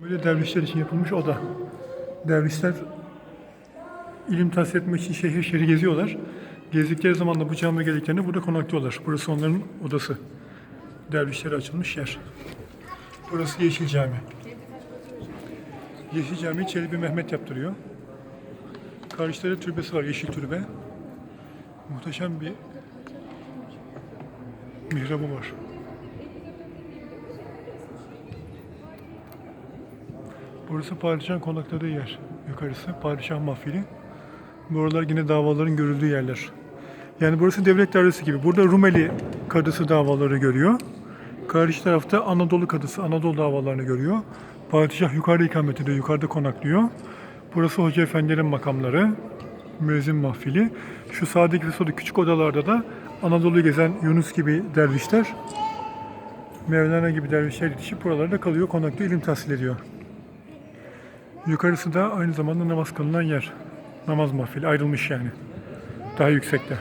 Böyle dervişler için yapılmış oda. Dervişler ilim tahsil etmek için şehir şehir geziyorlar. Gezdikleri zaman da bu camiye geldiklerinde burada konaklıyorlar. Burası onların odası. Dervişlere açılmış yer. Burası Yeşil Cami. Yeşil Cami Çelebi Mehmet yaptırıyor. Karşıda türbesi var, yeşil türbe. Muhteşem bir mihrabı var. Burası padişahın konakladığı yer. Yukarısı padişah mahfili. Buralar yine davaların görüldüğü yerler. Yani burası devlet dairesi gibi. Burada Rumeli kadısı davaları görüyor. Karşı tarafta Anadolu kadısı Anadolu davalarını görüyor. Padişah yukarıda ikamet ediyor, yukarıda konaklıyor. Burası hoca efendilerin makamları, müezzin mahfili. Şu sağdaki ve soldaki küçük odalarda da Anadolu'yu gezen Yunus gibi dervişler, Mevlana gibi dervişler yetişip buralarda kalıyor, konaklıyor, ilim tahsil ediyor. Yukarısı da aynı zamanda namaz kılınan yer. Namaz mahfili ayrılmış yani. Daha yüksekte.